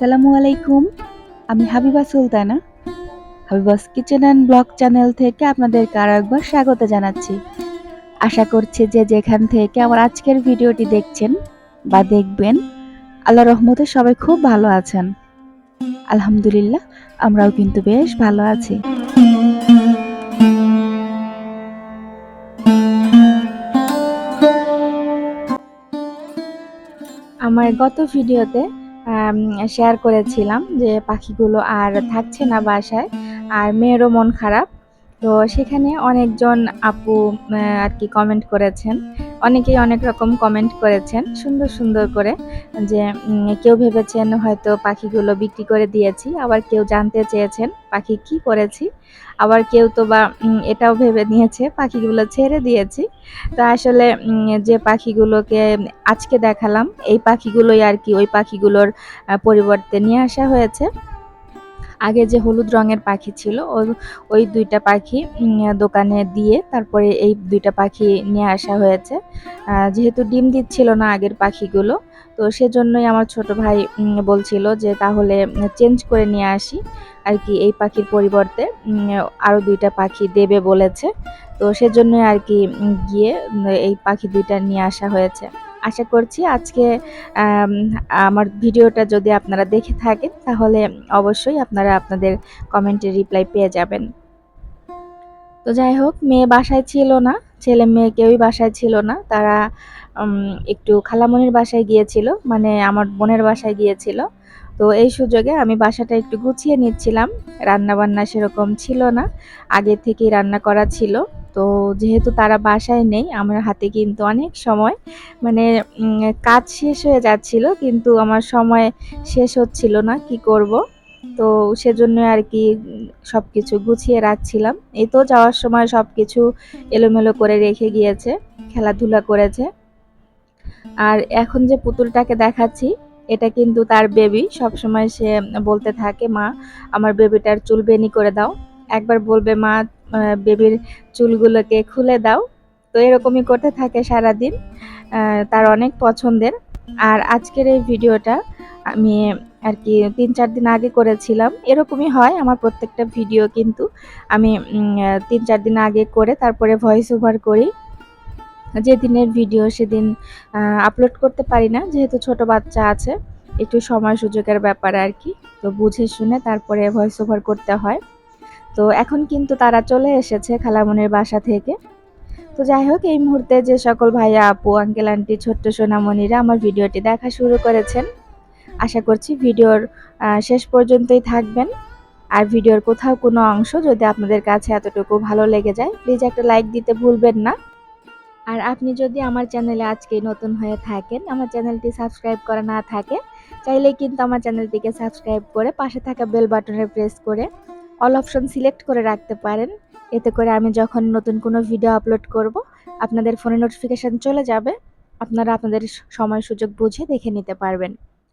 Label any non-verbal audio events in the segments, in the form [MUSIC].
আসসালামু আলাইকুম। আমি Habiba Sultana. Habiba's kitchen and blog channel থেকে আপনাদেরকে আরও একবার স্বাগত জানাচ্ছি। আশা করছি যে যেখান থেকে আমার আজকের ভিডিওটি দেখছেন বা দেখবেন আল্লাহ রহমতে সবাই খুব ভালো আছেন। আলহামদুলিল্লাহ, আমরাও কিন্তু বেশ ভালো আছি। আমার গত ভিডিওতে শেয়ার করেছিলাম যে পাখিগুলো আর থাকছে না বাসায়, আর মেয়েরও মন খারাপ। তো সেখানে অনেকজন আপু আর কি কমেন্ট করেছেন অনেকেই অনেক রকম কমেন্ট করেছেন, সুন্দর সুন্দর করে, যে কেউ ভেবেছেন হয়তো পাখিগুলো বিক্রি করে দিয়েছি, আবার কেউ জানতে চেয়েছেন পাখি কি করেছি, আবার কেউ তো বা এটাও ভেবে নিয়েছে পাখিগুলো ছেড়ে দিয়েছি। তো আসলে যে পাখিগুলোকে আজকে দেখালাম, এই পাখিগুলোই আর কি, ওই পাখিগুলোর পরিবর্তে নিয়ে আসা হয়েছে। আগে যে হলুদ রঙের পাখি ছিল, ওই দুইটা পাখি দোকানে দিয়ে তারপরে এই দুইটা পাখি নিয়ে আসা হয়েছে। যেহেতু ডিম দিচ্ছিল না আগের পাখিগুলো, তো সেজন্যই আমার ছোট ভাই বলছিল যে তাহলে চেঞ্জ করে নিয়ে আসি। আর কি, এই পাখির পরিবর্তে আরও দুইটা পাখি দেবে বলেছে। তো সেজন্যই আর কি গিয়ে এই পাখি দুইটা নিয়ে আসা হয়েছে। আশা করছি আজকে আমার ভিডিওটা যদি আপনারা দেখে থাকেন, তাহলে অবশ্যই আপনারা আপনাদের কমেন্টে রিপ্লাই পেয়ে যাবেন। তো যাই হোক, মেয়ে বাসায় ছিল না, ছেলে মেয়ে কেউই বাসায় ছিল না, তারা একটু খালামনির বাসায় গিয়েছিল মানে আমার বোনের বাসায় গিয়েছিল। তো এই সুযোগে আমি বাসাটা একটু গুছিয়ে নিচ্ছিলাম রান্না বান্না সেরকম ছিল না, আগে থেকেই রান্না করা ছিল। তো যেহেতু তারা বাসায় নেই, আমার হাতে কিন্তু অনেক সময় মানে কাজ শেষ হয়ে যাচ্ছিল, কিন্তু আমার সময় শেষ হচ্ছিল না, কি করব? তো সেজন্য আর কি সব কিছু গুছিয়ে রাখছিলাম। এই তো যাওয়ার সময় সব কিছু এলোমেলো করে রেখে গিয়েছে, খেলাধুলা করেছে। আর এখন যে পুতুলটাকে দেখাচ্ছি, এটা কিন্তু তার বেবি সবসময় সে বলতে থাকে, মা, আমার বেবিটার চুল বেনি করে দাও। একবার বলবে, মা বেবির চুলগুলোকে খুলে দাও। তো এরকমই করতে থাকে সারাদিন তার অনেক পছন্দের। আর আজকের এই ভিডিওটা আমি আর কি তিন চার দিন আগে করেছিলাম। এরকমই হয় আমার প্রত্যেকটা ভিডিও কিন্তু। আমি তিন চার দিন আগে করে তারপরে ভয়েস ওভার করি। যেদিনের ভিডিও সেদিন আপলোড করতে পারি না, যেহেতু ছোট বাচ্চা আছে, একটু সময় সুযোগের ব্যাপার আর কি। তো বুঝে শুনে তারপরে ভয়েস ওভার করতে হয়। তো এখন কিন্তু তারা চলে এসেছে খালামনের বাসা থেকে। তো যাই হোক, এই মুহূর্তে যে সকল ভাইয়া, আপু, আঙ্কেল, আন্টি, ছোট্ট সোনামণিরা আমার ভিডিওটি দেখা শুরু করেছেন। আশা করছি ভিডিওর শেষ পর্যন্তই থাকবেন। আর ভিডিওর কোথাও কোনো অংশ যদি আপনাদের কাছে এতটুকু ভালো লেগে যায় প্লিজ একটা লাইক দিতে ভুলবেন না। আর আপনি যদি আমার চ্যানেলে আজকে নতুন হয়ে থাকেন, আমার চ্যানেলটি সাবস্ক্রাইব করা না থাকে চাইলে কিন্তু আমার চ্যানেলটিকে সাবস্ক্রাইব করে পাশে থাকা বেল বাটনে প্রেস করে অল অপশন সিলেক্ট করে রাখতে পারেন। এতে করে আমি যখন নতুন কোনো ভিডিও আপলোড করব, আপনাদের ফোনে নোটিফিকেশান চলে যাবে। আপনারা আপনাদের সময় সুযোগ বুঝে দেখে নিতে পারবেন।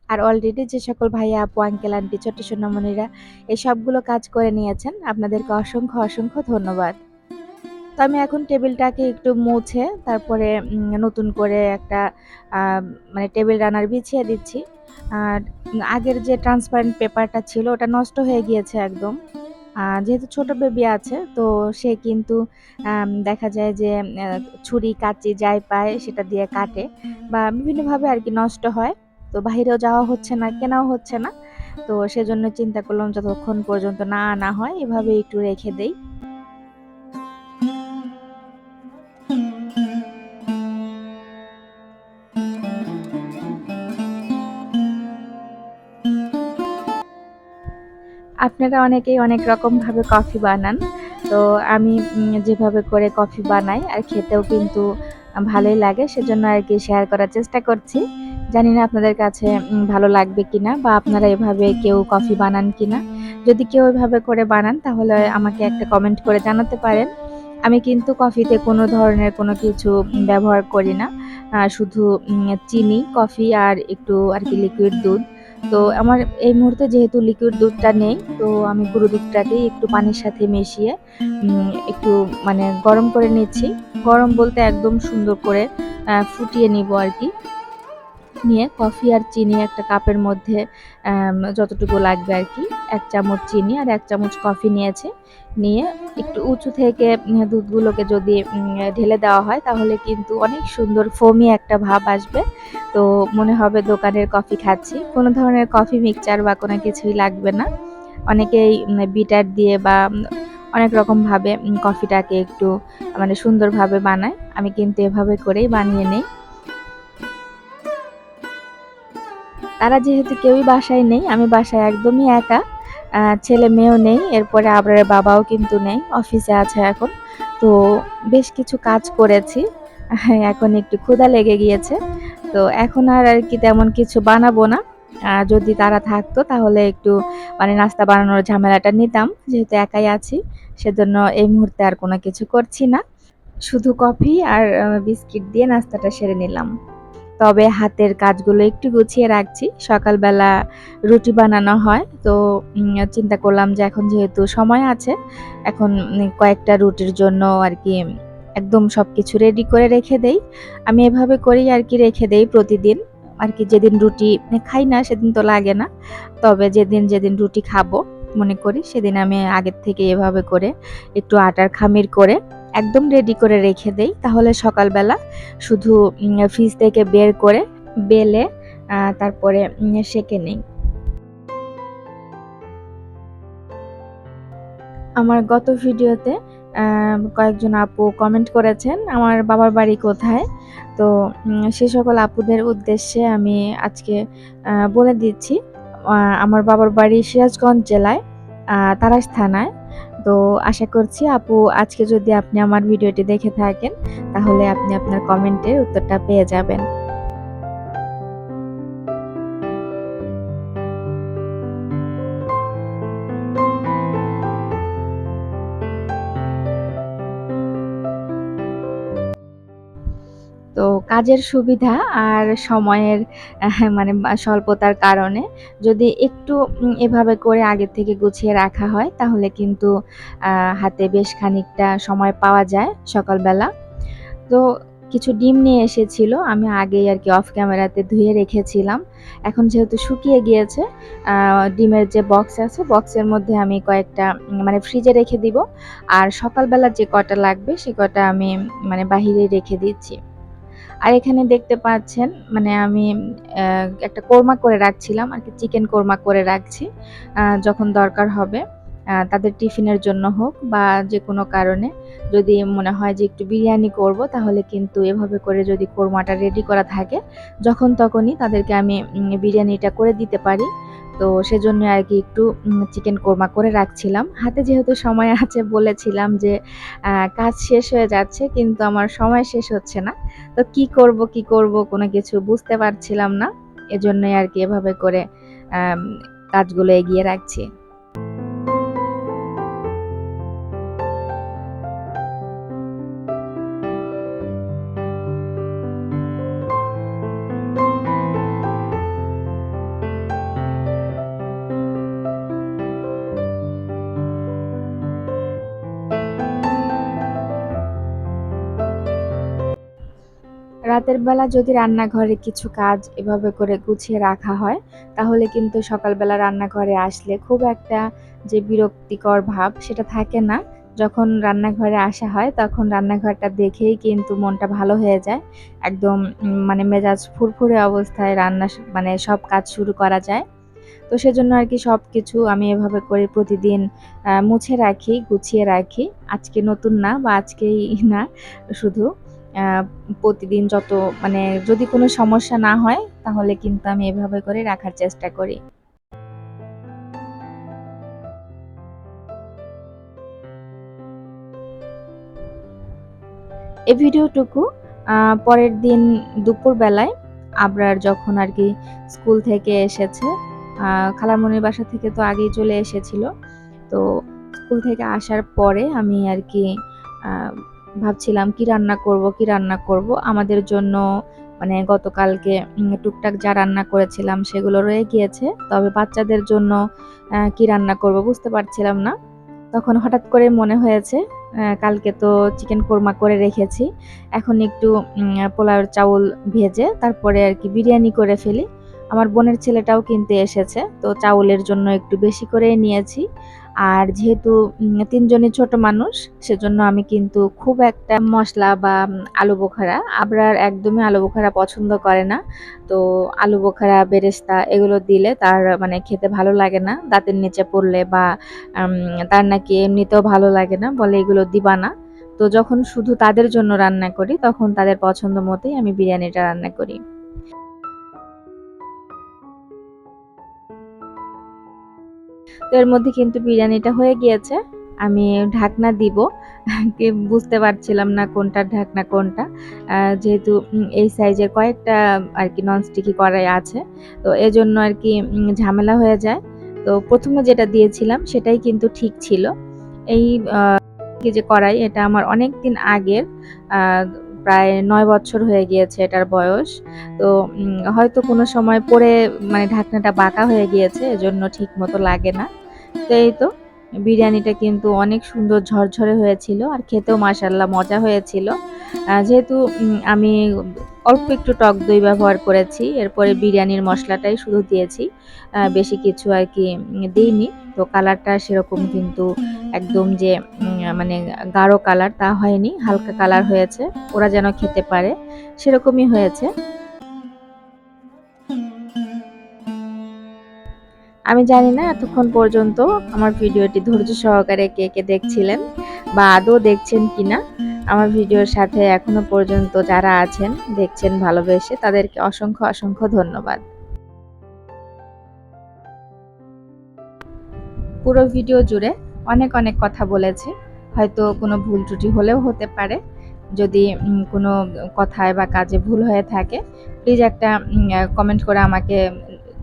আর অলরেডি যে সকল ভাইয়া আপু আঙ্কেল আন্টি ছোট্ট সোনামণিরা এই সবগুলো কাজ করে নিয়েছেন, আপনাদেরকে অসংখ্য অসংখ্য ধন্যবাদ। তো আমি এখন টেবিলটাকে একটু মুছে, তারপরে নতুন করে একটা মানে টেবিল রানার বিছিয়ে দিচ্ছি। আর আগের যে ট্রান্সপারেন্ট পেপারটা ছিল, ওটা নষ্ট হয়ে গিয়েছে একদম। যেহেতু ছোট বেবি আছে, তো সে কিন্তু দেখা যায় যে ছুরি, কাচি যাই পায়, সেটা দিয়ে কাটে বা বিভিন্নভাবে আর কি নষ্ট হয়। তো বাহিরেও যাওয়া হচ্ছে না, কেনাও হচ্ছে না। তো সেজন্য চিন্তা করলাম যতক্ষণ পর্যন্ত না আনা হয়, এভাবে একটু রেখে দেই। আপনারা অনেকেই অনেক রকমভাবে কফি বানান। তো আমি যেভাবে করে কফি বানাই আর খেতেও কিন্তু ভালোই লাগে, সেজন্য আর কি শেয়ার করার চেষ্টা করছি। জানি না আপনাদের কাছে ভালো লাগবে কিনা বা আপনারা এভাবে কেউ কফি বানান কিনা। যদি কেউ এভাবে করে বানান, তাহলে আমাকে একটা কমেন্ট করে জানাতে পারেন। আমি কিন্তু কফিতে কোনো ধরনের কোনো কিছু ব্যবহার করি না। শুধু চিনি, কফি আর একটু আর কি লিকুইড দুধ। তো আমার এই মুহূর্তে যেহেতু লিকুইড দুধটা নেই, তো আমি গুঁড়ো দুধটাকেই একটু পানির সাথে মিশিয়ে একটু মানে গরম করে নিচ্ছি। গরম বলতে একদম সুন্দর করে ফুটিয়ে নিব আর কি। নিয়ে কফি আর চিনি একটা কাপের মধ্যে যতটুকু লাগবে আর কি, এক চামচ চিনি আর এক চামচ কফি নিয়েছে। নিয়ে একটু উঁচু থেকে দুধগুলোকে যদি ঢেলে দেওয়া হয়, তাহলে কিন্তু অনেক সুন্দর ফোমি একটা ভাব আসবে। তো মনে হবে দোকানের কফি খাচ্ছি। কোনো ধরনের কফি মিক্সচার বা কোনো কিছুই লাগবে না। অনেকেই বিটার দিয়ে বা অনেক রকম ভাবে কফিটাকে একটু মানে সুন্দরভাবে বানায়। আমি কিন্তু এভাবে করেই বানিয়ে নেই। তারা যেহেতু কেউই বাসায় নেই, আমি বাসায় একদমই একা। ছেলে মেয়েও নেই, এরপরে আবরারের বাবাও কিন্তু নেই, অফিসে আছে এখন। তো বেশ কিছু কাজ করেছি, [LAUGHS] এখন একটু ক্ষুধা লেগে গিয়েছে। তো এখন আর আর কি তেমন কিছু বানাবো না। যদি তারা থাকতো তাহলে একটু মানে নাস্তা বানানোর ঝামেলাটা নিতাম, যেহেতু একাই আছি, সেজন্য এই মুহূর্তে আর কোনো কিছু করছি না। শুধু কফি আর বিস্কিট দিয়ে নাস্তাটা সেরে নিলাম। তবে হাতের কাজগুলো একটু গুছিয়ে রাখছি। সকালবেলা রুটি বানানো হয়, তো চিন্তা করলাম যে এখন যেহেতু সময় আছে, এখন কয়েকটা রুটির জন্য আর কি একদম সব কিছু রেডি করে রেখে দেই। আমি এভাবে করেই আর কি রেখে দেই প্রতিদিন। আর কি যেদিন রুটি খাই না সেদিন তো লাগে না, তবে যেদিন যেদিন রুটি খাব মনে করি সেদিন আমি আগের থেকে এভাবে করে একটু আটার খামির করে একদম রেডি করে রেখে দেই। তাহলে সকালবেলা শুধু ফ্রিজ থেকে বের করে বেলে তারপরে সেঁকে নেই। আমার গত ভিডিওতে কয়েকজন আপু কমেন্ট করেছেন, আমার বাবার বাড়ি কোথায়? তো সে সকল আপুদের উদ্দেশ্যে আমি আজকে বলে দিচ্ছি আমার বাবার বাড়ি সিরাজগঞ্জ জেলায় তারাস থানায়। তো আশা করছি আপু, আজকে যদি আপনি আমার ভিডিওটি দেখে থাকেন, তাহলে আপনি আপনার কমেন্টের উত্তরটা পেয়ে যাবেন। কাজের সুবিধা আর সময়ের মানে স্বল্পতার কারণে যদি একটু এভাবে করে আগে থেকে গুছিয়ে রাখা হয়, তাহলে কিন্তু হাতে বেশ খানিকটা সময় পাওয়া যায় সকালবেলা। তো কিছু ডিম নিয়ে এসেছিল, আমি আগেই আর কি অফ ক্যামেরাতে ধুয়ে রেখেছিলাম। এখন যেহেতু শুকিয়ে গিয়েছে ডিমের যে বক্স আছে বক্সের মধ্যে আমি কয়েকটা মানে ফ্রিজে রেখে দিব। আর সকালবেলা যে কটা লাগবে, সে কটা আমি মানে বাহিরে রেখে দিচ্ছি। আর এখানে দেখতে পাচ্ছেন মানে আমি একটা কোরমা করে রাখছিলাম, আর কি চিকেন কোরমা করে রাখছি যখন দরকার হবে তাদের টিফিনের জন্য হোক বা যে কোনো কারণে। যদি মনে হয় যে একটু বিরিয়ানি করব, তাহলে কিন্তু এভাবে করে যদি কোরমাটা রেডি করা থাকে, যখন তখনই তাদেরকে আমি বিরিয়ানিটা করে দিতে পারি। তো সেজন্য আর কি একটু চিকেন কোরমা করে রাখছিলাম। হাতে যেহেতু সময় আছে বলেছিলাম যে কাজ শেষ হয়ে যাচ্ছে, কিন্তু আমার সময় শেষ হচ্ছে না। তো কি করব কি করব কোনো কিছু বুঝতে পারছিলাম না। এজন্যই আর কি এভাবে করে কাজগুলো এগিয়ে রাখছি। রাতের বেলা যদি রান্নাঘরে কিছু কাজ এভাবে করে গুছিয়ে রাখা হয়, তাহলে কিন্তু সকালবেলা রান্নাঘরে আসলে খুব একটা যে বিরক্তিকর ভাব সেটা থাকে না। যখন রান্নাঘরে আসা হয়, তখন রান্নাঘরটা দেখেই কিন্তু মনটা ভালো হয়ে যায়। একদম মানে মেজাজ ফুরফুরে অবস্থায় রান্না মানে সব কাজ শুরু করা যায়। তো সেজন্য আর কি সব কিছু আমি এভাবে করে প্রতিদিন মুছে রাখি, গুছিয়ে রাখি। আজকে নতুন না বা আজকেই না, শুধু প্রতিদিন যত মানে যদি কোনো সমস্যা না হয়, তাহলে কিন্তু আমি এভাবে করে রাখার চেষ্টা করি। এই ভিডিওটুকু পরের দিন দুপুর বেলায় আবরার যখন আর কি স্কুল থেকে এসেছে খালামণির বাসা থেকে তো আগেই চলে এসেছিল। তো স্কুল থেকে আসার পরে আমি আর কি ভাবছিলাম কি রান্না করব কি রান্না করব? আমাদের জন্য মানে গতকালকে টুকটাক যা রান্না করেছিলাম সেগুলো রয়ে গিয়েছে। তবে বাচ্চাদের জন্য কি রান্না করব বুঝতে পারছিলাম না। তখন হঠাৎ করে মনে হয়েছে কালকে তো চিকেন কোরমা করে রেখেছি। এখন একটু উম, পোলাওর চাউল ভেজে তারপরে আর কি বিরিয়ানি করে ফেলি। আমার বোনের ছেলেটাও কিনতে এসেছে তো চাউলের জন্য একটু বেশি করে নিয়েছি। আর যেহেতু তিনজনই ছোট মানুষ, সেজন্য আমি কিন্তু খুব একটা মশলা বা আলু বোখারা, আবরার একদমই আলু বোখারা পছন্দ করে না। তো আলু বোখারা, বেরেস্তা এগুলো দিলে তার মানে খেতে ভালো লাগে না। দাঁতের নিচে পড়লে বা তার নাকি এমনিতেও ভালো লাগে না, বলে এগুলো দিবা না। তো যখন শুধু তাদের জন্য রান্না করি, তখন তাদের পছন্দ মতোই আমি বিরিয়ানিটা রান্না করি। তো এর মধ্যে কিন্তু বিরিয়ানিটা হয়ে গিয়েছে। আমি ঢাকনা দিব। বুঝতে পারছিলাম না কোনটা ঢাকনা কোনটা। যেহেতু এই সাইজের কয়েকটা, আর কি ননস্টিকি কড়াই আছে। তো এজন্য আর কি ঝামেলা হয়ে যায়। তো প্রথমে যেটা দিয়েছিলাম, সেটাই কিন্তু ঠিক ছিল। এই যে কড়াই, এটা আমার অনেক দিন আগের প্রায় নয় বছর হয়ে গিয়েছে এটার বয়স। তো হয়তো কোনো সময় পরে মানে ঢাকনাটা বাঁকা হয়ে গিয়েছে, এজন্য ঠিক মতো লাগে না। তো এই তো, বিরিয়ানিটা কিন্তু অনেক সুন্দর ঝরঝরে হয়েছিল, আর খেতেও মাসাল্লাহ মজা হয়েছিল। যেহেতু আমি অল্প একটু টক দই ব্যবহার করেছি এরপরে বিরিয়ানির মশলাটাই শুধু দিয়েছি বেশি কিছু আর কি দিইনি। তো কালারটা সেরকম কিন্তু একদম যে মানে গাঢ় কালার তা হয়নি হালকা কালার হয়েছে ওরা যেন খেতে পারে সেরকমই হয়েছে। আমি জানি না এতক্ষণ পর্যন্ত আমার ভিডিওটি ধৈর্য সহকারে কে কে দেখছিলেন বা আদৌ দেখছেন কিনা, আমার ভিডিওর সাথে এখনও পর্যন্ত যারা আছেন, দেখছেন, ভালোবেসে তাদেরকে অসংখ্য অসংখ্য ধন্যবাদ। পুরো ভিডিও জুড়ে অনেক অনেক কথা বলেছি। হয়তো কোনো ভুল ত্রুটি হলেও হতে পারে। যদি কোনো কথায় বা কাজে ভুল হয়ে থাকে প্লিজ একটা কমেন্ট করে আমাকে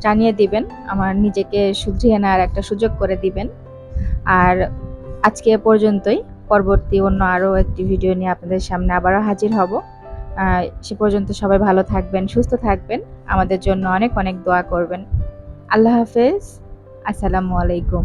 জানিয়ে দিবেন। আমার নিজেকে শুধরিয়ে নেওয়ার একটা সুযোগ করে দিবেন। আর আজকে পর্যন্তই। পরবর্তী অন্য আরও একটি ভিডিও নিয়ে আপনাদের সামনে আবারও হাজির হব। সে পর্যন্ত সবাই ভালো থাকবেন, সুস্থ থাকবেন। আমাদের জন্য অনেক অনেক দোয়া করবেন। আল্লাহ হাফেজ। আসসালামু আলাইকুম।